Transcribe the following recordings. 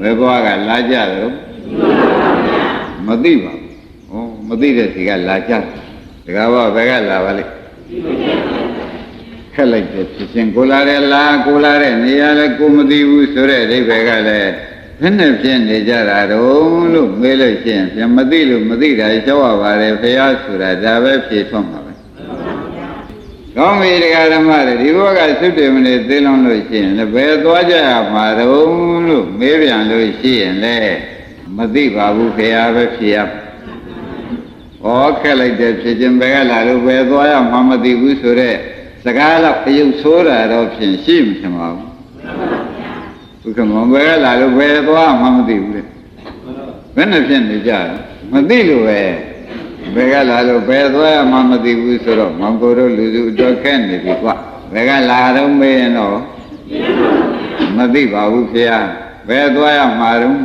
ဘယ်ဘဝကလာကြတယ်မသိပါဘူးဩမသိတဲ့စီကလာကြတယ်တကားဘဝဘယ်ကလာပါလိမ့်ခက်လိုက်တယ်ဖြစ်ချင်းကိုလာတယ်လားကိုလာတဲ့နေရာလဲကိုမသိဘူးဆိုတဲ့အဓိပ္ပာယ်ကလည်းဘယ်နဲ့ဖြစ်နေကြတာတုံးလို့မေးလို့ရှိရင်ပြန်မသိလို့မသိတာကြောက်ရပါတယ်ဖះဆိုတာဒါပဲဖြေထွန်းမှာပဲ ကောင်းပြီတရားဓမ္မတွေဒီဘက်ကသုတေမနေသိလုံးလို့ရှိရင်လည်းဘယ်သွားကြရမှာတုံးလို့မေးပြန်လို့ရှိရင်လည်းမသိပါဘူးဖះပဲဖြေရဩခက်လိုက်တယ်ဖြစ်ချင်းဘယ်ကလာလို့ဘယ်သွားရမှာမသိဘူးဆိုတော့စကားတော့အယုတ်ဆိုးတာတော့ဖြင့်ရှိမှမပါဘူးဘုကမောဘယ်ကလာလို့ဘယ်သွားမှမသိဘူးလေဘယ်နဲ့ဖြစ်နေကြလဲမသိလို့ပဲ ဘယ်ကလာလို့ဘယ်သွားရမှမသိဘူးဆိုတော့မောင်ကိုတို့လူစုတော့ခက်နေပြီကွဘယ်ကလာတော့မေးရင်တော့မသိပါဘူးဖေဘယ်သွားရမှာတော့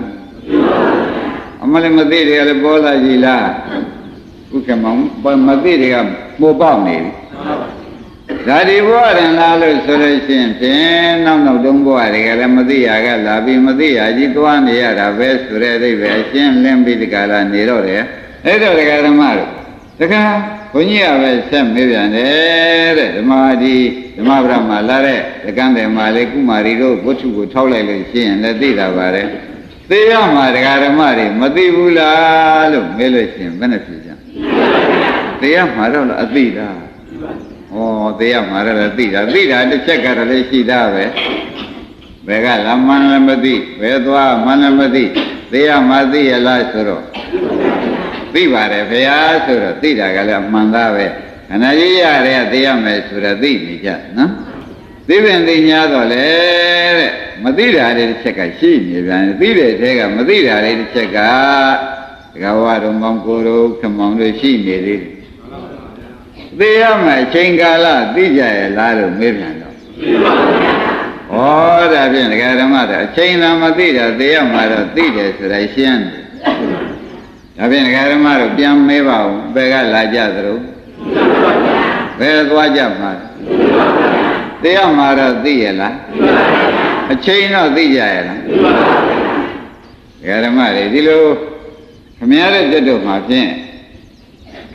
အမလည်းမသိတယ်လည်းပေါ်လာကြည်လားဘုကမောင်မသိတယ်ကပိုပေါက်နေပြီဓာတိဘဝရင်လာလို့ဆိုလို့ရှိရင်ဖြင့်နောက်နောက်တုံးဘဝတွေကလည်းမသိရကလာပြီးမသိရကြီးသွားနေရတာပဲဆိုတဲ့အိဗယ်အရှင်းလင်းပြီးဒီကလာနေတော့တယ် အဲ့တော့ဒကာဓမ္မတို့ဒကာဘုန်းကြီးကပဲဆက်မေးပြန်တယ်တဲ့ဓမ္မဒီဓမ္မဗရမလာတဲ့ဒကံတယ်မာလေးကုမာရီတို့ဘုထုကိုထောက်လိုက်လို့ရှိရင်လည်းသိတာပါတယ်သိရမှာဒကာဓမ္မတွေမသိဘူးလားလို့မေးလို့ရှိရင်ဘယ်နဲ့ဖြေကြသိရမှာတော့လားအသိတာဩသိရမှာတော့သိတာသိတာတစ်ချက်ကတော့လည်းရှိတာပဲဘယ်ကလာမှန်းလည်းမသိဘယ်သွားမှန်းလည်းမသိသိရမှာသိရလားဆိုတော့ သိပါတယ်ဘုရားဆိုတော့သိတာကလည်းအမှန်သားပဲခဏကြီးရတဲ့သိရမယ်ဆိုတော့သိနေကြနော်သိပင်သိညာတော့လေတဲ့မသိတာတွေတစ်ချက်ကရှိနေပြန်တယ်သိတဲ့ထဲကမသိတာတွေတစ်ချက်ကဒဂဝါတော်မောင်ကိုယ်တို့ခမောင်တို့ရှိနေသေးတယ်သိရမယ်အချိန်ကာလသိကြရဲ့လားလို့မေးပြန်တော့ဩဒါဖြင့်ဒကာဓမ္မတွေအချိန်သာမသိတာသိရမှာတော့သိတယ်ဆိုတာရှင်းတယ် ဒါဖြင့်ဒကာဓမ္မတို့ပြန်မေးပါဦးဘယ်ကလာကြသလိုဘယ်သွားကြမှာသိရမှာတော့သိရလားအချိန်တော့သိကြရဲ့လားဒကာဓမ္မတွေဒီလိုခမရတဲ့တက်တော့မှာဖြင့်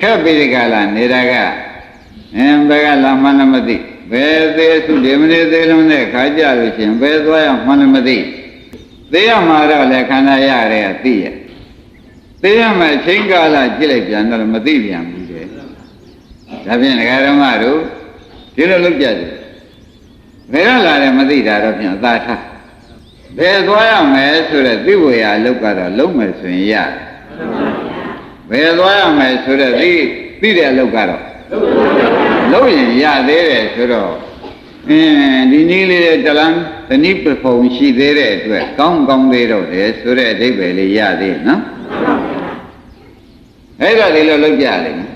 ခက်ပြီးဒီကလာနေတာကအင်းဘယ်ကလာမှလည်းမသိဘယ်သေးစုဒီမနေသေးလုံးနဲ့ခါကြလို့ရှင်ဘယ်သွားရမှလည်းမသိသိရမှာတော့လေခန္ဓာရတဲ့ကသိရ သိရမှအချိန်ကာလကြည့်လိုက်ပြန်တော့မသိပြန်ဘူးတဲ့ဒါဖြင့်ဒကာဓမ္မတို့ဒီလိုလုပ်ကြတယ်ဘယ်ကလာတယ်မသိတာတော့ပြန်အသာထားဘယ်သွားရမယ်ဆိုတဲ့သိဝေယအလုပ်ကတော့လုံးမယ်ဆိုရင်ရတယ်ဘယ်သွားရမယ်ဆိုတဲ့သိသိတဲ့အလုပ်ကတော့လုံးရင်ရသေးတယ်ဆိုတော့အင်းဒီနည်းလေးတလန်းတနည်းပဖုံရှိသေးတဲ့အတွက်ကောင်းကောင်းသေးတော့တယ်ဆိုတဲ့အဓိပ္ပာယ်လေးရသေးနော် အဲ့ဒါလေးလို့လုပ်ကြလိမ့်မယ်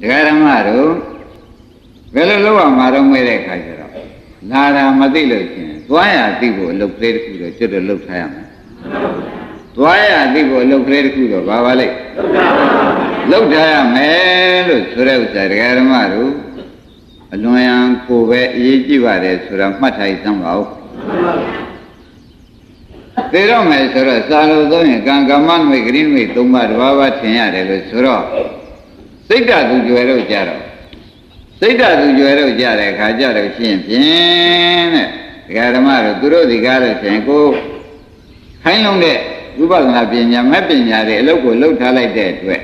ဒကာဓမ္မတို့ဘယ်လိုလုပ်ရမှာတော့မဲတဲ့ခါကျတော့လာတာမသိလို့ရှင်သွားရသိဖို့အလုပ်ကလေးတစ်ခုတော့ကျွတ်တော့လုပ်ထားရမယ်သွားရသိဖို့အလုပ်ကလေးတစ်ခုတော့ဘာပါလိမ့်လုပ်ထားရမယ်လို့ဆိုတဲ့ဥစ္စာဒကာဓမ္မတို့အလွန်ရန်ကိုပဲအရေးကြီးပါတယ်ဆိုတာမှတ်ထားသမ်းပါဦး သေတော့မယ်ဆိုတော့စာလို့သုံးရင်ကံကမ္မနွေဂရိနွေသုံးပါးတစ်ပါးပါထင်ရတယ်လို့ဆိုတော့စိတ်ဓာတ်သူကြွယ်တော့ကြတော့စိတ်ဓာတ်သူကြွယ်တော့ကြတဲ့အခါကြတော့ရှင်းဖြင့်တဲ့ဒကာဓမ္မတို့သူတို့ဒီကားလို့ရှင်ကိုခိုင်းလုံးတဲ့ဝိပဿနာပညာမဲ့ပညာတွေအလုပ်ကိုလုပ်ထားလိုက်တဲ့အတွက်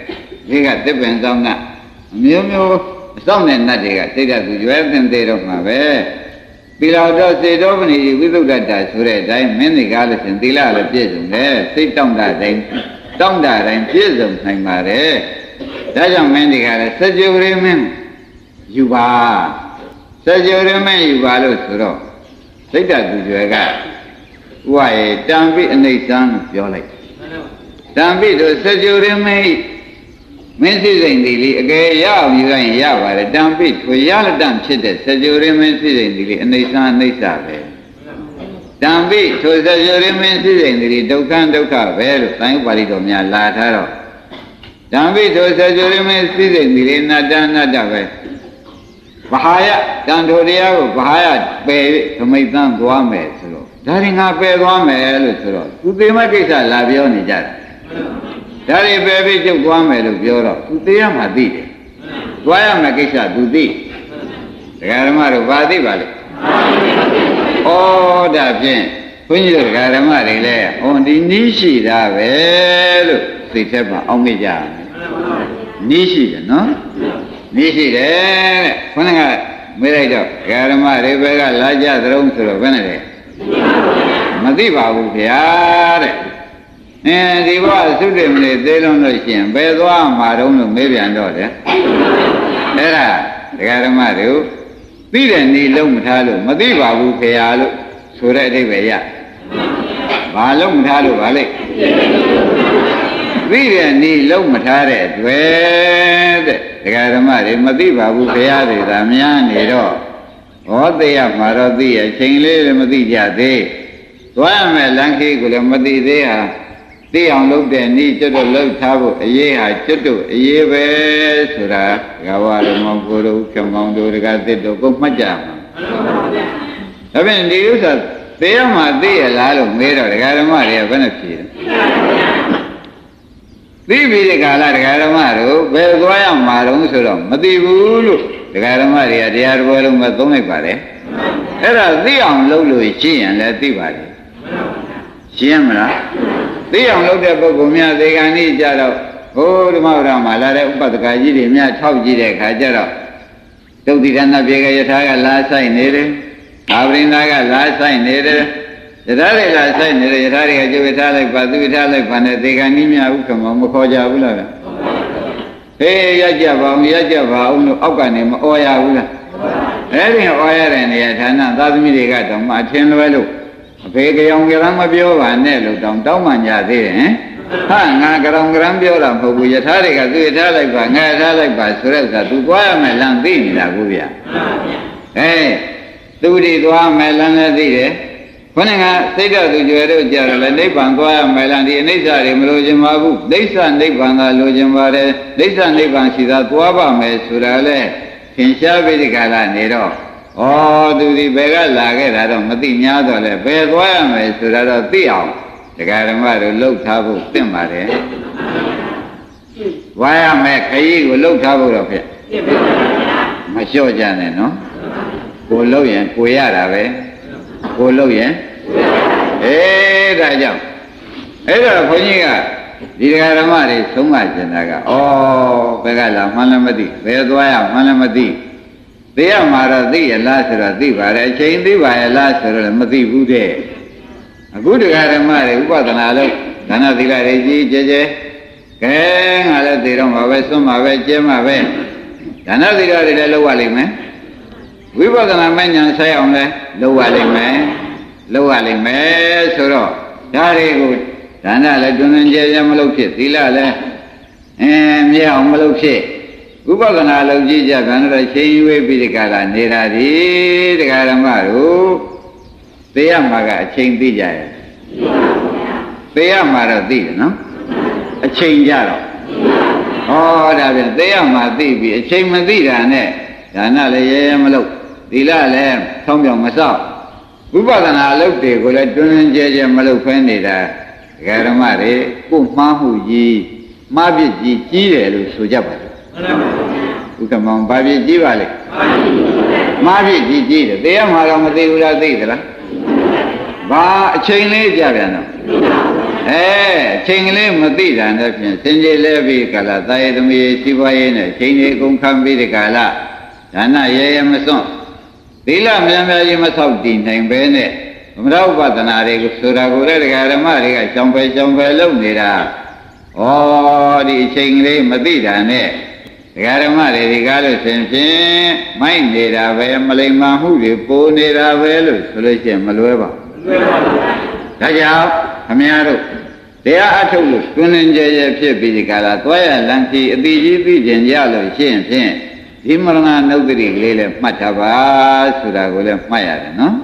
ဒီကတစ်ပင်ဆောင်ကအမျိုးမျိုးအဆောင်တဲ့နတ်တွေကစိတ်ဓာတ်သူကြွယ်သင်သေးတော့မှာပဲ သီလတော်စေတောပဏိဝိသုဒ္ဓတာဆိုတဲ့အတိုင်းမင်းတွေကားလို့ရှင်သီလလည်းပြည့်စုံတယ်စိတ်တောင့်တတိုင်းတောင့်တတိုင်းပြည့်စုံနိုင်ပါတယ်ဒါကြောင့်မင်းတွေကလည်းစကြဝဠာမင်းယူပါစကြဝဠာမင်းယူပါလို့ဆိုတော့စိတ်ဓာတ်သူကြွယ်ကဥဝရေတံပိအနိစ္စံလို့ပြောလိုက်တံပိတို့စကြဝဠာမင်း မင်းစိစိန်ဒီလေးအကယ်ရအောင်ယူရင်ရပါတယ်တံပိထွေရလတံဖြစ်တဲ့စကြဝဠာမင်းစိစိန်ဒီလေးအနိစ္စအနိစ္စပဲတံပိထိုစကြဝဠာမင်းစိစိန်ဒီလေးဒုက္ခဒုက္ခပဲလို့သံဃာပါဠိတော်များလာထားတော့တံပိထိုစကြဝဠာမင်းစိစိန်ဒီလေးနတ္တနတ္တပဲဘာဟာယတန်ထိုတရားကိုဘာဟာယပယ်သမိတ်သန်းသွားမယ်ဆိုတော့ဓဒါရင်ငါပယ်သွားမယ်လို့ဆိုတော့သူသေးမကိစ္စလာပြောနေကြတယ် ဒါတွေပယ်ပြီးကျုပ်သွားမယ်လို့ပြောတော့သူသေးရမှသိတယ်သွားရမယ်ကိစ္စသူသိဒကာဓမ္မတို့ဘာသိပါလဲဩဒါဖြင့်ဘုန်းကြီးတို့ဒကာဓမ္မတွေလည်းဟောဒီနီးရှိတာပဲလို့သိတဲ့မှာအောင်းမိကြရမယ်နီးရှိတယ်နော်နီးရှိတယ်တဲ့ခေါင်းကမေးလိုက်တော့ဒကာဓမ္မတွေဘက်ကလာကြသရုံးဆိုတော့ဘယ်နဲ့လဲမသိပါဘူးဗျာတဲ့ အဲဒီဘဝသုတေမလေးသေးလုံးလို့ရှိရင်ဘယ်သွားမှာတုံးလို့မေးပြန်တော့တယ်အဲ့ဒါဒကာဓမ္မတို့သိတဲ့နေလုံးမထားလို့မသိပါဘူးခင်ဗျာလို့ဆိုတဲ့အဓိပ္ပာယ်ရဘာလုံးမထားလို့ဗာလေသိတဲ့နေလုံးမထားတဲ့တွေ့တဲ့ဒကာဓမ္မတွေမသိပါဘူးခင်ဗျာတွေဒါများနေတော့ဟောသိရမှာတော့သိရချိန်လေးလည်းမသိကြသေးသွားရမယ်လမ်းခေးကိုလည်းမသိသေးဟာ သိအောင်လုပ်တဲ့ဤကျွတ်တို့လှုပ်ထားဖို့အရေးဟာကျွတ်တို့အရေးပဲဆိုတာဂဝရမောကိုတို့ကမောင်တို့တကသစ်တို့ကိုမှတ်ကြမှာဒါဖြင့်ဒီဥစ္စာသိရမှာသိရလားလို့မေးတော့ဒကာဓမ္မတွေကဘယ်နဲ့ဖြေလဲသိပြီဒီကာလဒကာဓမ္မတို့ဘယ်သွားရမှာတုံးဆိုတော့မသိဘူးလို့ဒကာဓမ္မတွေကတရားတော်လုံးပဲသုံးလိုက်ပါတယ်အဲ့ဒါသိအောင်လုပ်လို့ရှိရင်လည်းသိပါတယ် ရှင်းမလားသိအောင်လုပ်တဲ့ပုဂ္ဂိုလ်များသေကံဤကြတော့ဟိုဓမ္မရမှာလာတဲ့ဥပဒကကြီးတွေများထောက်ကြည့်တဲ့အခါကျတော့တုတ်တိရဏပြေကယထာကလာဆိုင်နေတယ်အာဝိန္ဒကလာဆိုင်နေတယ်ယထာတွေလာဆိုင်နေတယ်ယထာတွေကကျုပ်ထားလိုက်ပါသူထားလိုက်ပါနဲ့သေကံဤများဥက္ကမမခေါ်ကြဘူးလားဗျဟေးရကြပါအောင်ရကြပါအောင်လို့အောက်ကနေမအော်ရဘူးလားအဲ့ဒီအော်ရတဲ့နေရာဌာနသာသမီတွေကတော့မှအထင်လွဲလို့ အဖေကြောင်ကြရမ်းမပြောပါနဲ့လို့တောင်းတောင်းမှကြသေးတယ်ဟင်ဟာငါကြောင်ကြရမ်းပြောတာမဟုတ်ဘူးယထာတွေကသူယထာလိုက်ပါငါယထာလိုက်ပါဆိုတဲ့ဥစ္စာသူသွားရမယ်လမ်းသိနေတာကိုဗျာအဲသူတွေသွားမယ်လမ်းလည်းသိတယ်ခொနကစိတ်ဓာတ်သူကျွယ်တို့ကြတယ်လေနိဗ္ဗာန်သွားရမယ်လမ်းဒီအနိစ္စတွေမလိုချင်ပါဘူးဒိဋ္ဌနိဗ္ဗာန်သာလိုချင်ပါတယ်ဒိဋ္ဌနိဗ္ဗာန်ရှိသာသွားပါမယ်ဆိုတာလေသင်ရှားပြီးဒီကလာနေတော့ ဩသူဒီဘယ်ကလာခဲ့တာတော့မသိ냐တော့လေဘယ်သွားရမယ်ဆိုတာတော့သိအောင်ဒကာဓမ္မတို့လှုပ်ထားဖို့သင့်ပါတယ်ဝါရမယ်ခရီးကိုလှုပ်ထားဖို့တော့ဖြစ်မလျှော့ကြနဲ့နော်ကိုလှုပ်ရင်ကိုရတာပဲကိုလှုပ်ရင်အေးဒါကြောင့်အဲ့တော့ခွန်ကြီးကဒီဒကာဓမ္မတွေသုံးပါကျင်တာကဩဘယ်ကလာမှန်းလည်းမသိဘယ်သွားရမှန်းလည်းမသိ သိရမှာတော့သိရလားဆိုတော့သိပါတယ်အချိန်သိပါရဲ့လားဆိုတော့မသိဘူးတဲ့အခုတရားဓမ္မတွေဥပဒနာလို့ဒါနသီလတွေကြီးကျယ်ကျယ်ကဲငါလည်းသိတော့မှာပဲစွန့်မှာပဲကျဲမှာပဲဒါနသီလတွေလည်းလောက်ရလိမ့်မယ်ဝိပဿနာမဉ္ဇဉ်ဆက်အောင်လည်းလောက်ရလိမ့်မယ်လောက်ရလိမ့်မယ်ဆိုတော့ဒါတွေကိုဒါနလည်းတွင်တွင်ကျယ်ကျယ်မလုပ်ဖြစ်သီလလည်းအင်းမြဲအောင်မလုပ်ဖြစ် ဥပဒနာလုံးကြည့်ကြကံတော့ချိန်ရွေးပြီးဒီကလာနေတာဒီတရားဓမ္မတို့သိရမှာကအချိန်သိကြရဲ့သိရမှာတော့သိတယ်နော်အချိန်ကြတော့ဟောဒါပြန်သိရမှာသိပြီအချိန်မသိတာနဲ့ဒါနလည်းရဲရဲမလုပ်သီလလည်း thông ပြောင်မစောက်ဝိပဿနာအလုပ်တွေကိုလည်းတွင်တွင်ကျဲကျဲမလုပ်ဖဲနေတာဒကာဓမ္မတွေကိုမှားမှုကြီးမှားပြစ်ကြီးကြီးတယ်လို့ဆိုကြပါတယ် ဥက္ကမောင်ဘာပြစ်ကြီးပါလဲမှားပြစ်ကြီးကြီးတယ်တရားမှာတော့မသိဘူးလားသိသလားဘာအချိန်လေးကြပြန်တော့အဲအချိန်ကလေးမသိတာနဲ့ဖြင့်စင်ကြီးလဲပြီးကလာသာယသမီးစီးပွားရေးနဲ့ချိန်ကြီးကုန်ခံပြီးဒီကလာဒါနရဲရဲမစွန့်သီလမြန်မြန်ကြီးမဆောက်တည်နိုင်ပဲနဲ့မရဥပဒနာတွေကိုဆိုတာကိုလည်းဒကာဓမ္မတွေကကြောင်ပဲကြောင်ပဲလုပ်နေတာဩဒီအချိန်ကလေးမသိတာနဲ့ ဒကာဓမ္မတွေဒီကားလို့ရှင်ဖြင့်မိုက်နေတာပဲမလိမ္မာမှုတွေပိုနေတာပဲလို့ဆိုလို့ရှိရင်မလွဲပါဘူးဒါကြောင့်ခမည်းတော်တရားအထုတ်လို့တွင်တွင်ကြဲကြဲဖြစ်ပြီးဒီကလာသွားရလမ်းကြီးအတိကြီးသိကျင်ကြလို့ရှိရင်ဖြင့်ဒီမရဏနုဒ္ဒတိကလေးလည်းမှတ်ထားပါဆိုတာကိုလည်းမှတ်ရတယ်နော်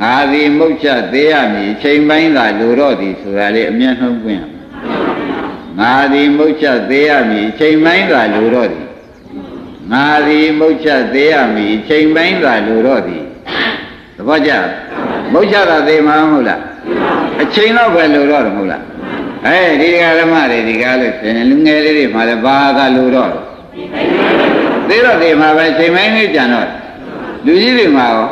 ငါသည်မုတ်ချသေးရမည်ချိန်ပိုင်းသာလိုတော့သည်ဆိုတာလေးအမျက်နှုံးပွင့်ရမယ် ငါသည်မုတ်ချသေးရမည်ချိန်ပိုင်းသာလိုတော့သည်ငါသည်မုတ်ချသေးရမည်ချိန်ပိုင်းသာလိုတော့သည်သဘောကျလားမုတ်ချတာသေးမှာမဟုတ်လားအချိန်တော့ပဲလိုတော့တယ်မဟုတ်လားအဲဒီဓမ္မတွေဒီကားလို့ရှင်လူငယ်လေးတွေမှလည်းဘာသာလိုတော့သေးတော့သေးမှာပဲချိန်မိုင်းလေးကြံတော့လူကြီးတွေမှာရော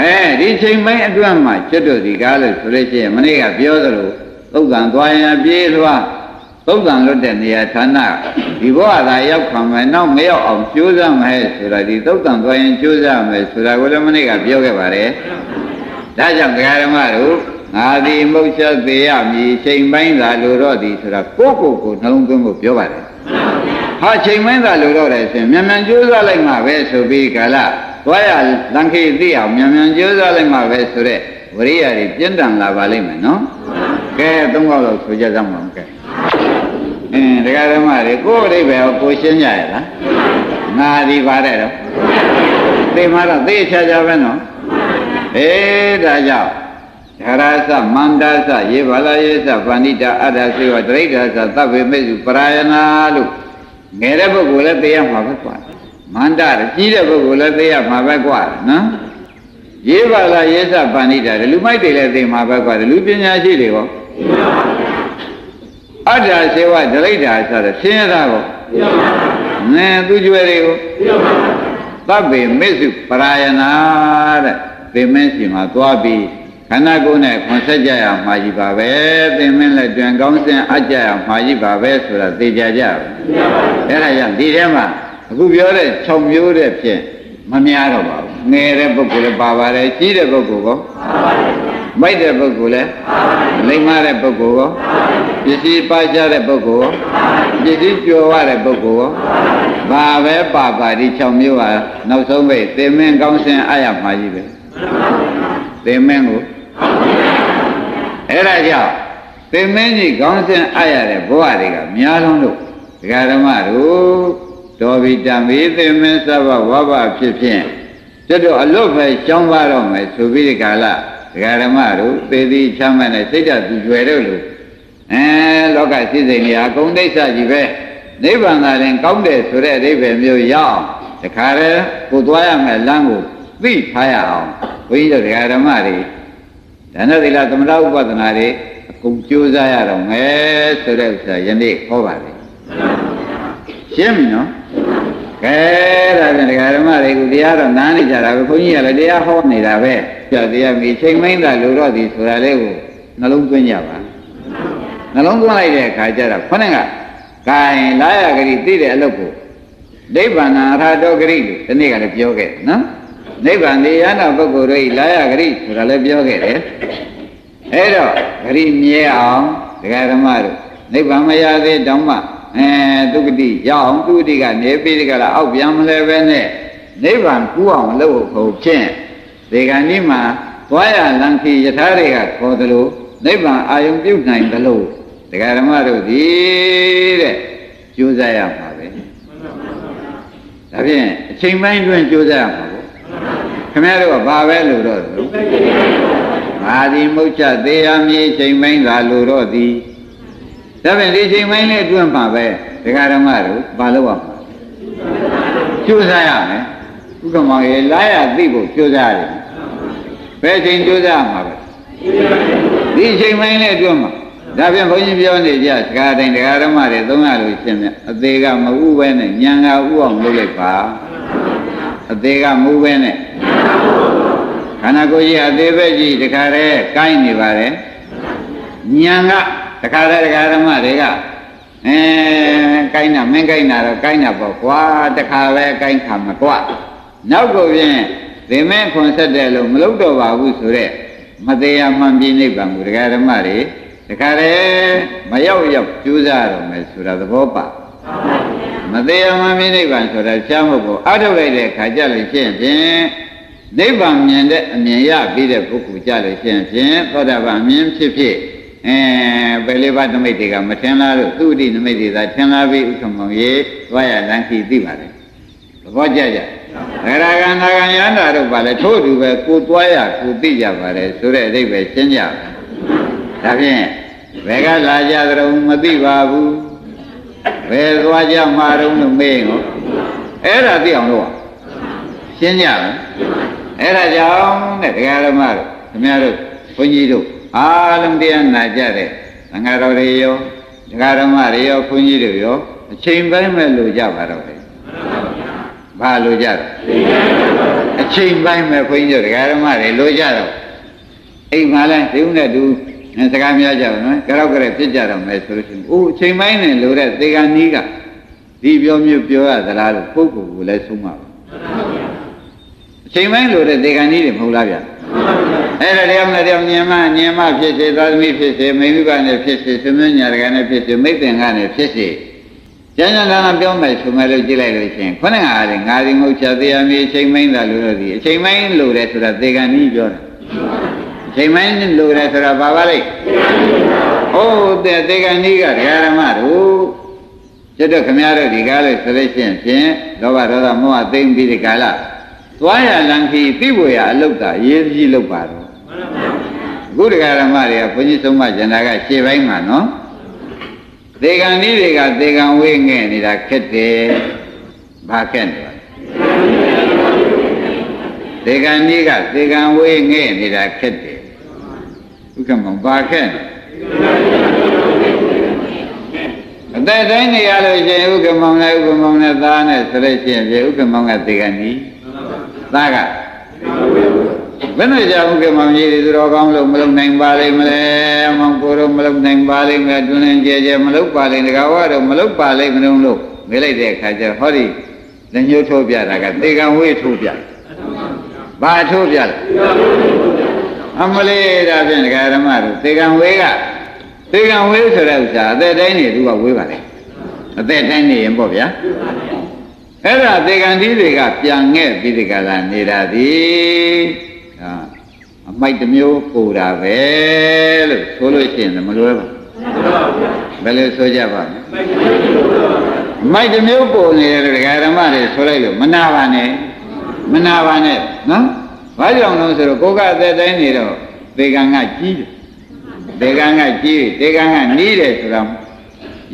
အဲဒီချိန်မိုင်းအတွင်းမှာကျွတ်တို့ဒီကားလို့ဆိုလို့ရှိရင်မနေ့ကပြောသလို သုတ်တန်သွားရင်ပြေးလွှားသုတ်တန်လွတ်တဲ့နေရာဌာနဒီဘဝသာရောက်ခံမယ်နောက်မရောက်အောင်ကြိုးစားမယ်ဆိုတာဒီသုတ်တန်သွားရင်ကြိုးစားမယ်ဆိုတာကိုလည်းမနေ့ကပြောခဲ့ပါတယ်ဒါကြောင့်ဒကာဓမ္မတို့ငါဒီမုတ်ချက်သေးရမည်ချိန်ပိုင်းသာလိုတော့သည်ဆိုတာကိုယ့်ကိုယ်ကိုနှလုံးသွင်းဖို့ပြောပါတယ်ဟာချိန်ပိုင်းသာလိုတော့တယ်ဆိုရင်မြန်မြန်ကြိုးစားလိုက်မှပဲဆိုပြီးကာလသွားရလန်ခေသိအောင်မြန်မြန်ကြိုးစားလိုက်မှပဲဆိုတဲ့ဝရိယတွေပြင်းထန်လာပါလိမ့်မယ်နော် ကဲသုံးခေါက်တော့ဆိုကြစမ်းပါဦးကဲအင်းဒကာဓမ္မတွေကိုယ်အဓိပ္ပာယ်ကိုကိုရှင်းကြရလားငါဒီပါတယ်တော့သိမှတော့သိချာချာပဲနော်အေးဒါကြောင့်ဓရသမန္တာသယေဘာလယေသဗန္ဓိတာအတ္တစေဝဒိဋ္ဌာသသဗ္ဗေမေစုပရာယနာလို့ငယ်တဲ့ပုဂ္ဂိုလ်လည်းသိရမှာပဲကွာမန္တရကြီးတဲ့ပုဂ္ဂိုလ်လည်းသိရမှာပဲကွာနော်ယေဘာလယေသဗန္ဓိတာလူမိုက်တွေလည်းသိမှာပဲကွာလူပညာရှိတွေရော အတ္တစေဝဒိဋ္ဌာဆိုတဲ့ဆင်းရဲတာကိုနင်းသူကျွဲတွေကိုသဗ္ဗေမေစုပရာယနာတဲ့သိမင်းစီမှာသွားပြီးခန္ဓာကိုယ်နဲ့ခွန်ဆက်ကြရမှာကြီးပါပဲသင်မင်းလက်တွင်ကောင်းစင်အကြရမှာကြီးပါပဲဆိုတာသိကြကြပါအဲ့ဒါကြောင့်ဒီထဲမှာအခုပြောတဲ့6မျိုးတဲ့ဖြင့်မများတော့ပါဘူးငယ်တဲ့ပုဂ္ဂိုလ်လည်းပါပါတယ်ကြီးတဲ့ပုဂ္ဂိုလ်ကော မိုက်တဲ့ပုဂ္ဂိုလ်လည်းလိမ္မာတဲ့ပုဂ္ဂိုလ်ကောပစ္စည်းပါကြတဲ့ပုဂ္ဂိုလ်ကောပစ္စည်းကျော်ရတဲ့ပုဂ္ဂိုလ်ကောဘာပဲပါပါဒီ6မျိုးဟာနောက်ဆုံးပဲသင်မင်းကောင်းစင်အရမှာကြီးပဲသင်မင်းကိုအဲ့ဒါကြောင့်သင်မင်းကြီးခေါင်းစဉ်အပ်ရတဲ့ဘဝတွေကများလုံးလို့ဒကာဓမ္မတို့တော်ပြီတံပြီသင်မင်းသဘဝဘဖြစ်ဖြင့်ကျွတ်တော့အလွတ်ပဲကျောင်းပါတော့မယ်ဆိုပြီးဒီကာလ ဒကာဓမ္မတို့သေသည်ချမ်းမနဲ့စိတ်ဓာတ်သူကျွယ်တော့လို့အဲလောကစိစိမ်နေအကုန်ဒိဋ္ဌကြီးပဲနိဗ္ဗာန်သာရင်ကောင်းတယ်ဆိုတဲ့အဓိပ္ပာယ်မျိုးရောက်တခါတည်းကိုသွားရမယ်လမ်းကိုသိထားရအောင်ဘုန်းကြီးတို့ဒကာဓမ္မတွေဒါနသီလသမထဥပဒနာတွေအကုန်ကြိုးစားရတော့မယ်ဆိုတဲ့ဥစ္စာယနေ့ဟောပါတယ်ရှင်းပြီနော် ကဲဒါပြန်ဒကာဓမ္မတွေကတရားတော့နားနေကြတာပဲဘုန်းကြီးကလည်းတရားဟောနေတာပဲပြတရားမိချိန်မင်းသာလို့တော့ဒီဆိုတာလေးကိုနှလုံးသွင်းကြပါနှလုံးသွင်းလိုက်တဲ့အခါကျတော့ခொနဲ့ကဂိုင်လာရဂရိသိတဲ့အလုပ်ကိုနိဗ္ဗာန်အထာတောဂရိလို့ဒီနေ့ကလည်းပြောခဲ့နော်နိဗ္ဗာန်တရားနာပုဂ္ဂိုလ်တွေလာရဂရိဆိုတာလည်းပြောခဲ့တယ်အဲ့တော့ဂရိမြဲအောင်ဒကာဓမ္မတို့နိဗ္ဗာန်မရသေးတောင်မှ အဲဒုက္ခတိရအောင်ဒုက္ခတိကနေပြီးဒီကလာအောက်ပြန်မလဲပဲနဲ့နိဗ္ဗာန်ကူးအောင်လုပ်ဖို့ဖြင့်ဒီကနေ့မှာသွားရလန်ခီယထာတွေကခေါ်သလိုနိဗ္ဗာန်အာယုံပြုတ်နိုင်သလိုဒကာဓမ္မတို့ဒီတဲ့ကြိုးစားရမှာပဲဒါဖြင့်အချိန်ပိုင်းတွင်ကြိုးစားရမှာပေါ့ခင်ဗျားတို့ကဘာပဲလို့တော့လို့ငါဒီမုတ်ချသေးရမည်အချိန်ပိုင်းသာလို့တော့သည် ဒါဖြင့်ဒီအချိန်ပိုင်းလေးအတွင်းမှာပဲဒကာဓမ္မတို့ဘာလို့ရမှာကြိုးစားရမယ်ဥက္ကမောင်ရေလာရသိဖို့ကြိုးစားရတယ်ဘယ်ချိန်ကြိုးစားမှာပဲဒီအချိန်ပိုင်းလေးအတွင်းမှာဒါဖြင့်ဘုန်းကြီးပြောနေကြစကားတိုင်းတရားဓမ္မတွေသုံးရလို့ရှင်းမြအသေးကမဥပဲနဲ့ဉာဏ်ကဥအောင်လုပ်လိုက်ပါအသေးကမဥပဲနဲ့ခန္ဓာကိုယ်ကြီးအသေးပဲကြီးတခါတည်းကိုင်းနေပါတယ်ဉာဏ်က တခါတည်းတရားဓမ္မတွေကအဲကိုင်းတာမင်းကိုင်းတာတော့ကိုင်းတာပေါ့ကွာတခါပဲကိုင်းခါမှာကွာနောက်ကိုဖြင့်ဒီမဲ့ခွန်ဆက်တယ်လို့မလုပ်တော့ပါဘူးဆိုတော့မသေးမှန်ပြိနိဗ္ဗာန်ကိုတရားဓမ္မတွေတခါတည်းမရောက်ရောက်ကြိုးစားရတော့မယ်ဆိုတာသဘောပါမသေးမှန်ပြိနိဗ္ဗာန်ဆိုတာရှားမဟုတ်ဘူးအထုတ်လိုက်တဲ့ခါကြလို့ရှိရင်ဖြင့်နိဗ္ဗာန်မြင်တဲ့အမြင်ရပြီးတဲ့ပုဂ္ဂိုလ်ကြလို့ရှိရင်ဖြင့်သောတာပန်အမြင်ဖြစ်ဖြစ် အဲပယ်လေးပါးနမိတ်တွေကမထင်လားလို့သူ့အတိနမိတ်တွေသာထင်လားပြီးဥက္ကမောင်ကြီးသွားရလမ်းခီသိပါတယ်သဘောကျကြရဂရကနာကယန္တာတို့ပါလေထို့အတူပဲကိုသွားရကိုသိကြပါတယ်ဆိုတဲ့အဓိပ္ပာယ်ရှင်းကြပါဒါဖြင့်ဘယ်ကလာကြကြုံမသိပါဘူးဘယ်သွားကြမှာတော့လို့မေးရင်ဟောအဲ့ဒါသိအောင်လို့ရှင်းကြတယ်အဲ့ဒါကြောင့်တဲ့တရားဓမ္မတို့ခင်ဗျားတို့ဘုန်းကြီးတို့ အားလုံးတရားနာကြတဲ့သံဃာတော်တွေရောတရားဓမ္မတွေရောဘုန်းကြီးတို့ရောအချိန်ပိုင်းမဲ့လို့ကြပါတော့တယ်ဘာလို့ကြတော့အချိန်ပိုင်းမဲ့ဘုန်းကြီးတို့တရားဓမ္မတွေလို့ကြတော့အိမ်မှာလဲဒီဦးနဲ့တူစကားများကြပါနော်ကြောက်ကြရဖြစ်ကြတော့မယ်ဆိုလို့ရှိရင်အိုးအချိန်ပိုင်းနဲ့လို့တဲ့သေကံနီးကဒီပြောမျိုးပြောရသလားလို့ပုဂ္ဂိုလ်ကိုလည်းဆုံးမှာပါ အချိန်ပိုင်းလို့တဲ့သေကံနီးတွေမဟုတ်လားဗျာအဲ့ဒါတရားမနဲ့တရားညင်မညင်မဖြစ်စေသာသမီဖြစ်စေမိမိဘနဲ့ဖြစ်စေသမင်းညာတကနဲ့ဖြစ်စေမိတ်တင်ကနဲ့ဖြစ်စေကျန်ကျန်သာသာပြောမယ်ဆိုမယ်လို့ကြည့်လိုက်လို့ရှိရင်ခုနကအားဖြင့်ငါဒီငုတ်ချသေးရမီအချိန်ပိုင်းသာလို့လို့ဒီအချိန်ပိုင်းလို့တဲ့ဆိုတာသေကံနီးပြောတာအချိန်ပိုင်းလို့တဲ့ဆိုတာဘာပါလိမ့်ဟုတ်တဲ့သေကံနီးကတရားဓမ္မတို့ကျွတ်တော့ခမရတို့ဒီကားလို့ဆိုလို့ရှိရင်ဖြင့်လောဘဒေါသမောဟသိမ့်ပြီးဒီကာလ သွားရလံခီသိဖို့ရအလုတ်တာရေးကြီးလုတ်ပါတော့အခုတရားဓမ္မတွေကဘုန်းကြီးဆုံးမကျန်တာကရှေ့ပိုင်းမှာနော်သေကံဤတွေကသေကံဝေးငဲ့နေတာခက်တယ်ဘာခက်နေလဲသေကံဤကသေကံဝေးငဲ့နေတာခက်တယ်ဥက္ကမောဘာခက်လဲအသက်တိုင်းနေရလို့ရှိရင်ဥက္ကမောင်နဲ့ဥက္ကမောင်နဲ့သားနဲ့ဆိုလို့ရှိရင်ပြေဥက္ကမောင်ကသေကံဤ သားကဘယ်နဲ့ကြောင့်ဥက္ကမောင်ကြီးတွေသူတော်ကောင်းလို့မလုံနိုင်ပါလိမ့်မလဲမောင်ကိုတော့မလုံနိုင်ပါလိမ့်မယ်တွင်တွင်ကြဲကြဲမလုံပါလိမ့်တကားဝါတော့မလုံပါလိမ့်မလို့လို့မေးလိုက်တဲ့အခါကျဟောဒီလက်ညှိုးထိုးပြတာကသေကံဝေးထိုးပြဘာထိုးပြလဲအမလေးဒါဖြင့်ဒကာဓမ္မတို့သေကံဝေးကသေကံဝေးဆိုတဲ့ဥစ္စာအသက်တိုင်းနေသူကဝေးပါလေအသက်တိုင်းနေရင်ပေါ့ဗျာ အဲ့ဒါသေကံသီးတွေကပြန်ငဲ့ပြီးဒီကလာနေတာသည်ဟာအမိုက်တစ်မျိုးပူတာပဲလို့ဆိုလို့ရှိရင်လည်းမလွဲပါဘူးဘယ်လိုဆိုကြပါ့မလဲအမိုက်တစ်မျိုးပူနေတယ်ဒကာဓမ္မတွေဆိုလိုက်လို့မနာပါနဲ့မနာပါနဲ့နော်ဘာကြောင့်လဲဆိုတော့ကိုကအသက်တိုင်းနေတော့သေကံကကြီးတယ်သေကံကကြီးသေကံကနီးတယ်ဆိုတော့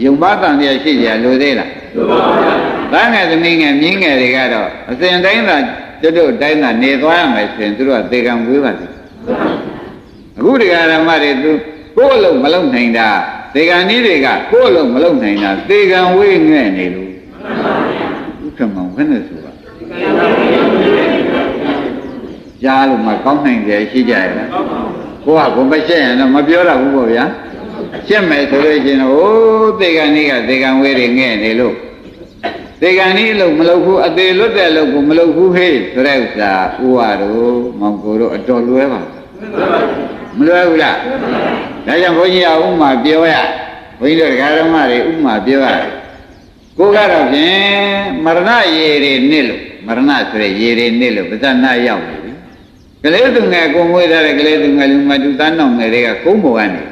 ယုံပါတန်တရားရှိကြလို့သေးလားလိုပါဗျာ သားငယ်သမီးငယ်မြင်းငယ်တွေကတော့အစဉ်တိုင်းသာကျွတ်တို့တိုင်းသာနေသွားရမယ်ဆိုရင်သူတို့ကသေကံဝေးပါသေးအခုတရားဓမ္မတွေသူကိုယ်အလုံးမလုံးနိုင်တာသေကံနည်းတွေကကိုယ်အလုံးမလုံးနိုင်တာသေကံဝေးငဲ့နေလို့ဥက္ကမောင်ဘယ်နဲ့ဆိုပါကြားလို့မကောင်းနိုင်တယ်ရှိကြရဲ့လားကိုကဘုံမရှက်ရင်တော့မပြောတော့ဘူးပေါ့ဗျာ ရှက်မယ်ဆိုလို့ရှိရင်ဟိုးသေကံနည်းကသေကံဝေးတွေငဲ့နေလို့သေကံနည်းလို့မလုပ်ဘူးအသေးလွတ်တဲ့လို့ကိုမလုပ်ဘူးဟေးဆိုတဲ့ဥစ္စာဥဝါတို့မောင်ကိုတို့အတော်လွဲပါမလွဲဘူးလားဒါကြောင့်ဘုန်းကြီးကဥမာပြောရဘုန်းကြီးတို့ဒကာဓမ္မတွေဥမာပြောရတယ်ကိုကတော့ဖြင့်မရဏရေတွေနစ်လို့မရဏဆိုတဲ့ရေတွေနစ်လို့ပဇာနာရောက်နေပြီကလေးသူငယ်ကိုမွေးထားတဲ့ကလေးသူငယ်လူမတူတန်းတော်ငယ်တွေကကုန်းပေါ်ကနေ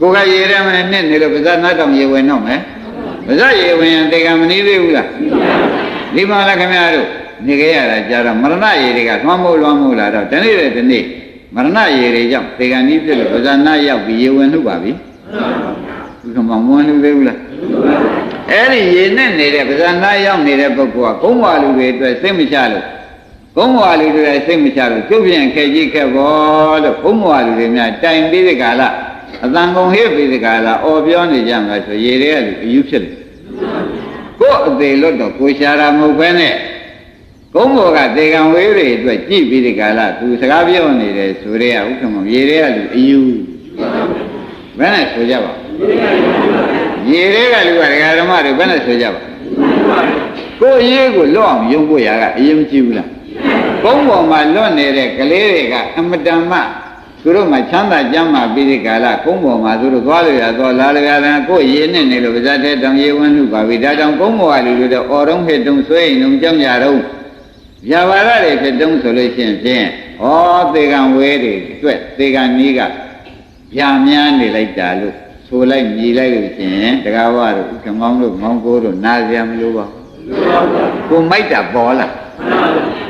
ကိုကရေထဲမှာနစ်နေလို့ပဇာနာတောင်ရေဝင်တော့မယ်ပဇာရေဝင်ရင်တေကံမနေသေးဘူးလားဒီမှာလည်းခင်ဗျားတို့နေခဲ့ရတာကြာတော့မရဏရေတွေကသွမ်းမိုးလွှမ်းမိုးလာတော့ဒီနေ့တဲ့ဒီနေ့မရဏရေတွေကြောင့်တေကံကြီးဖြစ်လို့ပဇာနာရောက်ပြီးရေဝင်နှုတ်ပါပြီဒီကမှမဝင်လို့သေးဘူးလားအဲ့ဒီရေနဲ့နေတဲ့ပဇာနာရောက်နေတဲ့ပုဂ္ဂိုလ်ကကုန်းဝါလူတွေအတွက်စိတ်မချလို့ကုန်းဝါလူတွေစိတ်မချလို့ကျုပ်ပြန်ခဲကြီးခဲ့ဘောလို့ကုန်းဝါလူတွေများတိုင်ပြီးဒီကလာ အတန်ကုန်ဟိပြီးဒီကလာအော်ပြောနေကြမှာဆိုရေတွေကလူအယူဖြစ်တယ်ကိုယ်အသေးလွတ်တော့ကိုရှာတာမဟုတ်ဘဲနဲ့ကုန်းဘောကသေကံဝေးတွေအတွက်ကြည့်ပြီးဒီကလာသူစကားပြောနေတယ်ဆိုရဲဥက္ကမရေတွေကလူအယူဘယ်နဲ့ဆိုကြပါရေတွေကလူကဒကာဓမ္မတွေဘယ်နဲ့ဆိုကြပါကိုယ်ရေးကိုလွတ်အောင်ယုံဖို့ရာကအရင်ကြည့်ဘူးလားကုန်းပေါ်မှာလွတ်နေတဲ့ကလေးတွေကအမတန်မှ သူတို့မှချမ်းသာကြမ်းမှပြီးဒီကာလကုန်းပေါ်မှာသူတို့သွားလို့ရသွားလာလျာတယ်ကိုယ်ရေးနဲ့နေလို့ပါဇတ်တဲ့တောင်ရေဝန်းလူပါပြီဒါကြောင့်ကုန်းပေါ်ကလူတွေတော့အော်တော့ဟစ်တုံဆွေးရင်ုံကြောင်းကြတော့ဗျာပါရတွေဖြစ်တုံးဆိုလို့ရှိရင်ဖြင့်ဩသေကံဝဲတွေအတွက်သေကံနီးကဗျာများနေလိုက်တာလို့ဆိုလိုက်မြည်လိုက်လို့ရှိရင်တကားဝါတို့ကမောင်းတို့မောင်းကိုတို့နားစရာမလိုပါဘူးကိုမိုက်တာပေါ်လာ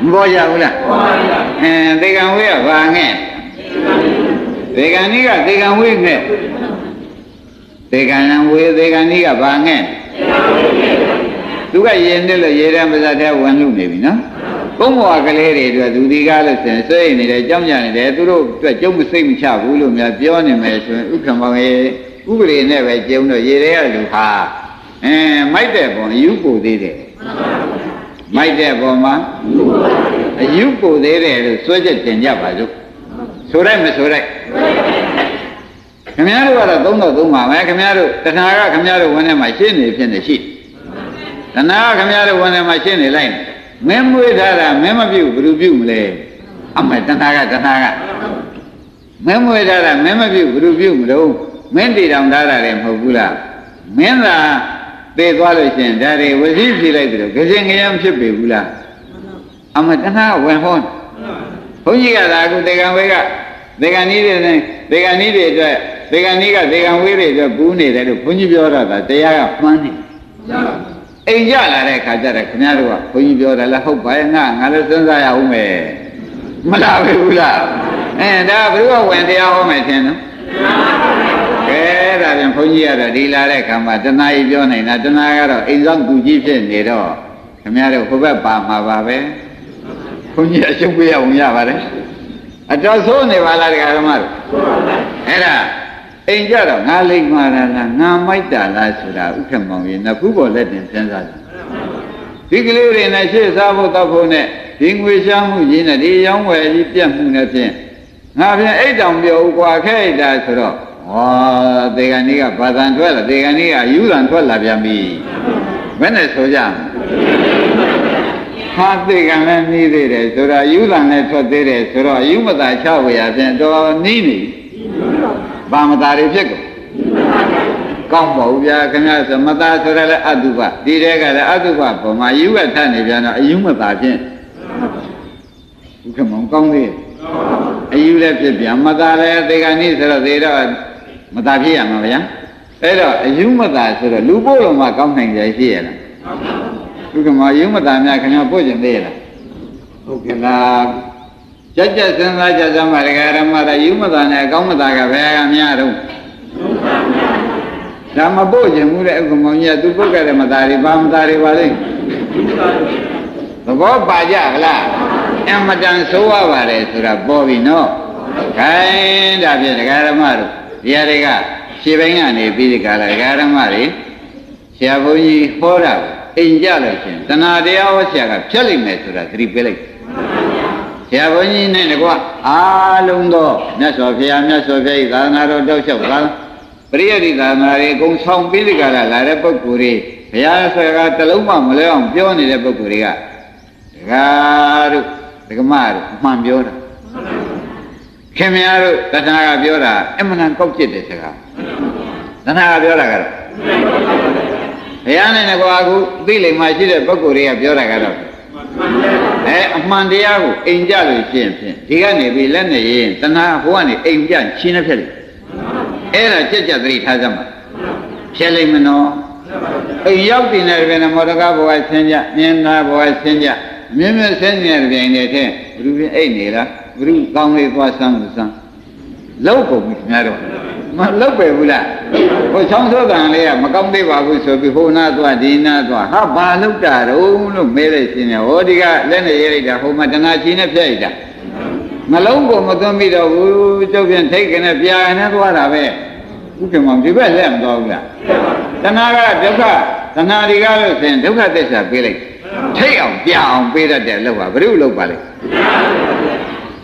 မပေါ်ကြဘူးလားပေါ်ပါဗျာအဲသေကံဝဲကဘာငဲ့ သေကံနီးကသေကံဝဲငဲ့သေကံဝဲသေကံနီးကဘာငဲ့သူကရင်နဲ့လို့ရေတံပါဇတ်ထဲဝင်လို့နေပြီနော်ကုန်းဘဝကလေးတွေအတွက်သူဒီကားလို့ဆိုရင်စိတ်နေတယ်ကြောင်းကြနေတယ်သူတို့အတွက်ကျုံမစိတ်မချဘူးလို့များပြောနေမယ်ဆိုရင်ဥက္ကမောင်ရေဥပဒေနဲ့ပဲကျုံတော့ရေတွေကလူဟာအင်းမိုက်တဲ့ပုံယူပို့သေးတယ်မိုက်တဲ့ပုံမှာအယူပို့သေးတယ်လို့စွဲချက်တင်ကြပါစို့ ဆိုလိုက်မဆိုလိုက်ခင်ဗျားတို့ကတော့သုံးတော့သုံးပါမယ်ခင်ဗျားတို့တဏှာကခင်ဗျားတို့ဝင်ထဲမှာရှင်းနေဖြစ်နေရှိတဏှာကခင်ဗျားတို့ဝင်ထဲမှာရှင်းနေလိုက်မင်းမွေးထားတာမင်းမပြုတ်ဘယ်လိုပြုတ်မလဲအမေတဏှာကတဏှာကမင်းမွေးထားတာမင်းမပြုတ်ဘယ်လိုပြုတ်မလို့မင်းတည်တောင်ထားတာလည်းမဟုတ်ဘူးလားမင်းသာသိသွားလို့ရှိရင်ဒါတွေဝစီဖြေလိုက်တယ်ကြင်ကြင်ဖြစ်ပေဘူးလားအမေတဏှာကဝင်ဟော ဘုန်းကြီးကသာအခုတေကံဝေကတေကံဤတွေနဲ့တေကံဤတွေအတွက်တေကံဤကတေကံဝေးတွေအတွက်ဘူးနေတယ်လို့ဘုန်းကြီးပြောတာကတရားကမှန်းနေအိမ်ကြလာတဲ့ခါကျတော့ခင်ဗျားတို့ကဘုန်းကြီးပြောတယ်လားဟုတ်ပါရဲ့ငါငါလည်းစဉ်းစားရအောင်မယ်မလားဘူးလားအဲဒါဘယ်လိုဝင်တရားဟောမယ်ထင်နော်ကဲဒါပြန်ဘုန်းကြီးကတော့ဒီလာတဲ့ခါမှာတဏှာကြီးပြောနေတာတဏှာကတော့အိမ်ဆောင်သူကြီးဖြစ်နေတော့ခင်ဗျားတို့ဟိုဘက်ပါမှာပါပဲ ဘုန်းကြီးအရှုပ်ပြရအောင်ရပါတယ်အတော်ဆိုးနေပါလားတရားဓမ္မတို့အဲ့ဒါအိမ်ကြတော့ငါလိမ့်မာတာလားငါမိုက်တာလားဆိုတာဥက္ကမောင်ကြီးနဖူးပေါ်လက်တင်စဉ်းစားတယ်ဒီကလေးတွေနဲ့ရှေ့စားဖို့တောက်ဖို့နဲ့ဒီငွေရှားမှုကြီးနဲ့ဒီရောင်းဝယ်ကြီးပြတ်မှုနဲ့ဖြင့်ငါပြန်အိတ်တောင်ပြောဥကွာခဲ့အိတ်တာဆိုတော့ဟောဒေဂန်ကြီးကဘာသာထွက်လာဒေဂန်ကြီးကယူရန်ထွက်လာပြန်ပြီဘယ်နဲ့ဆိုကြမလဲ ဟာသိကံလည်းနှီးသေးတယ်ဆိုတော့ယူလံနဲ့ထွက်သေးတယ်ဆိုတော့ယူမသာချဝေရဖြင့်တော်နှီးနေဘာမသာတွေဖြစ်ကုန်ကောင်းပါဘူးဗျာခင်ဗျာဆိုမသာဆိုရလဲအတုပဒီတဲကလည်းအတုပပုံမှာယူကထနေပြန်တော့အယူမသာဖြင့်ဘုခမောင်ကောင်းသေးအယူလည်းဖြစ်ပြန်မသာလည်းသေကဏိဆိုတော့သေတော့မသာဖြစ်ရမှာဗျာအဲ့တော့အယူမသာဆိုတော့လူပို့လုံးမှာကောင်းနိုင်ကြရှိရလား ဘုခမောင်ယူမသာများခင်ဗျာပို့ကျင်သေးရလားဟုတ်ကဲ့လားကြက်ကြက်စဉ်းစားကြစမ်းပါဒကာရမတာယူမသာနဲ့အကောင်းမသာကဘယ်ကများတော့ဒါမပို့ခြင်းဘူးတဲ့ဥက္ကမောင်ကြီးကသူပုတ်ခဲ့တဲ့မသားတွေဘာမသားတွေပါလိမ့်သဘောပါကြကလားအမတန်ဆိုးရပါတယ်ဆိုတာပေါ်ပြီနော်ခိုင်းဒါဖြင့်ဒကာရမတို့ဒီဟာတွေကခြေပိုင်းကနေပြီးဒီကလာဒကာရမတွေဆရာဘုန်းကြီးဟောတာကို အိမ်ကြလို့ရှင်တဏှာတရားဟောဆရာကဖြတ်လိုက်မယ်ဆိုတာသတိပေးလိုက်ဆရာဘုန်းကြီးနဲ့တကွအားလုံးသောမြတ်စွာဘုရားမြတ်စွာဘုရားဤသာသနာတော်တောက်လျှောက်သာပရိယတိသာသနာတွေအကုန်ဆောင်ပြီးဒီကလာလာတဲ့ပုဂ္ဂိုလ်တွေဘုရားဆွဲကတလုံးမှမလဲအောင်ပြောနေတဲ့ပုဂ္ဂိုလ်တွေကဒကာတို့ဒကမတို့အမှန်ပြောတာခင်ဗျားတို့တဏှာကပြောတာအမှန်တန်ကောက်ကျစ်တဲ့စကားတဏှာကပြောတာကတော့ ဘုရားနဲ့ကွာအခုသိလိမ္မာရှိတဲ့ပုဂ္ဂိုလ်တွေကပြောတာကတော့အဲအမှန်တရားကိုအိမ်ကြလို့ရှိရင်ဖြင့်ဒီကနေပြီးလက်နဲ့ရင်တဏှာဟိုကနေအိမ်ပြချင်းနေဖြစ်လိမ့်အဲ့ဒါကြက်ကြက်သတိထားကြမှာဖြစ်လိမ့်မနော်အိမ်ရောက်တင်တဲ့ပြင်မောဒကဘဝဆင်းကြမြင်သာဘဝဆင်းကြမြင်မြင်ဆင်းနေတဲ့ပြင်နေတဲ့ဘုရားအိတ်နေလားဘုရားကောင်းလေးသွားဆန်းလို့ဆန်း လောက်ကုန်ပြီခင်ဗျားတို့မလောက်ပဲဘူးလားဟိုချောင်းစိုးတန်လေးကမကောင်းသေးပါဘူးဆိုပြီးဟိုနာသွားဒီနာသွားဟာဘာလောက်တာတုံးလို့မဲလိုက်ရှင်နေဟောဒီကလက်နဲ့ရေးလိုက်တာဟိုမှာတနာချင်းနဲ့ပြည့်လိုက်တာမလုံးကိုမသွန်းပြီးတော့ဘူးကျုပ်ပြန်ထိတ်ကနေပြာနေသွားတာပဲဥက္ကမောင်ဒီဘက်လက်မသွားဘူးလားတဏှာကဒုက္ခတဏှာဒီကားလို့ဆိုရင်ဒုက္ခသစ္စာပေးလိုက်ထိတ်အောင်ပြအောင်ပေးတတ်တဲ့အလုပ်ပါဘယ်လိုလုပ်ပါလဲ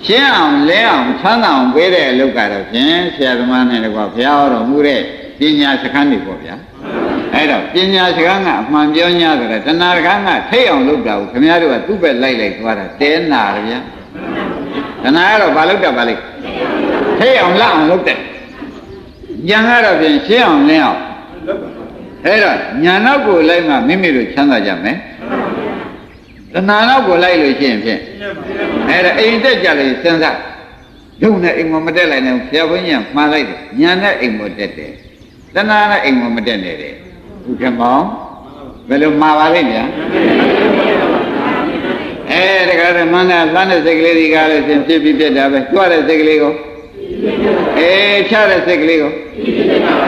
ရှင်းအောင်လဲအောင်ချမ်းသာအောင်ပေးတဲ့အလုပ်ကတော့ဖြင့်ဆရာသမားနဲ့တကွာဘုရားဟောတော်မူတဲ့ပညာစခန်းတွေပေါ့ဗျာအဲ့တော့ပညာစခန်းကအမှန်ပြော냐ဆိုတော့တဏှာစခန်းကထိတ်အောင်လုပ်တာကိုခင်ဗျားတို့ကသူ့ဘက်လိုက်လိုက်သွားတာတဲနာရဗျာတဏှာကတော့ဘာလုပ်တတ်ပါလိမ့်ထိတ်အောင်လအောင်လုပ်တယ်ညာကတော့ဖြင့်ရှင်းအောင်လင်းအောင်အဲ့တော့ညာနောက်ကိုလိုက်မှမိမိတို့ချမ်းသာကြမယ်တဏှာနောက်ကိုလိုက်လို့ရှိရင်ဖြင့် အဲ့ဒါအိမ်တက်ကြလေစဉ်းစားဒုနဲ့အိမ်မမတက်လိုက်နဲ့ဆရာဘုန်းကြီးကမှားလိုက်တယ်ညာနဲ့အိမ်မတက်တယ်တဏှာနဲ့အိမ်မမတက်နဲ့တဲ့ဘုရားမောင်ဘယ်လိုမှားပါလိမ့်ဗျာအဲတခါတည်းမန္တလမ်းတဲ့စိတ်ကလေးဒီကားလို့ရှင်ဖြစ်ပြီးပြတ်တာပဲကြွတဲ့စိတ်ကလေးကိုအဲချတဲ့စိတ်ကလေးကို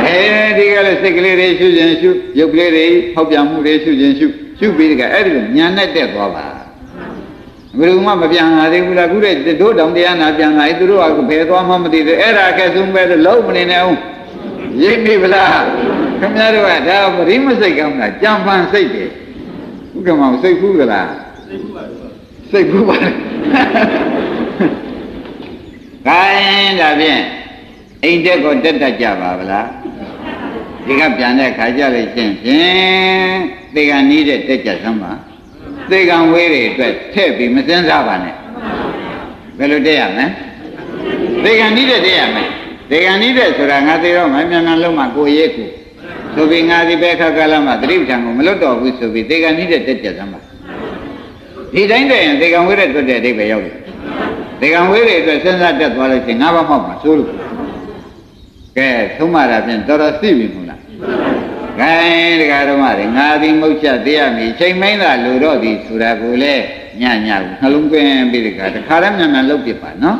အဲဒီကလည်းစိတ်ကလေးတွေရှုခြင်းရှုရုပ်ကလေးတွေဟောက်ပြန်မှုတွေရှုခြင်းရှုရှုပြီးတကအဲ့ဒီလိုညာနဲ့တက်သွားပါမ ဘယ်သူမှမပြန်လာသေးဘူးလားခုတည်းတို့တောင်တရားနာပြန်လာရင်သူတို့ကဘယ်သွားမှမသိသေးအဲ့ဒါအကဲဆုံးပဲလို့လုံးမနေနဲ့အောင်ရိပ်နေဗလားခင်ဗျားတို့ကဒါပရိမစိတ်ကောင်းတာကြံပန်စိတ်တယ်ဥက္ကမောင်စိတ်ဖူးကလားစိတ်ဖူးပါလေခိုင်းဒါဖြင့်အိမ်တက်ကိုတက်တက်ကြပါဗလားဒီကပြန်တဲ့ခါကြလို့ရှင်းဖြင့်သေကနီးတဲ့တက်ကြစမ်းပါ သေကံဝေးတွေအတွက်ထည့်ပြီးမစင်းစားပါနဲ့ဘယ်လိုတက်ရမလဲသေကံနီးတဲ့တက်ရမယ်သေကံနီးတဲ့ဆိုတာငါသိတော့မမြန်မြန်လုံးမှကိုရဲကိုဆိုပြီးငါဒီဘက်ခါကလာမှသတိပဋ္ဌာန်ကိုမလွတ်တော့ဘူးဆိုပြီးသေကံနီးတဲ့တက်ကြစမ်းပါဒီတိုင်းတည်းရင်သေကံဝေးတဲ့တွတ်တဲ့အဓိပ္ပာယ်ရောက်တယ်သေကံဝေးတွေအတွက်စဉ်းစားတက်သွားလို့ရှိရင်ငါးပါးမှောက်မှာစိုးလို့ကဲသုံးမတာဖြင့်တော်တော်သိပြီမို့လား ဂိုင်းတရားဓမ္မတွေငါသည်မုတ်ချက်သေးရမည်ချိန်မင်းသာလူတော့သည်ဆိုတာကိုလေညညနှလုံးသွင်းပြီးဒီကတခါတည်းမြန်မြန်လုပ်ပြပါနော်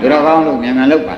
သူတော်ကောင်းလို့မြန်မြန်လုပ်ပါ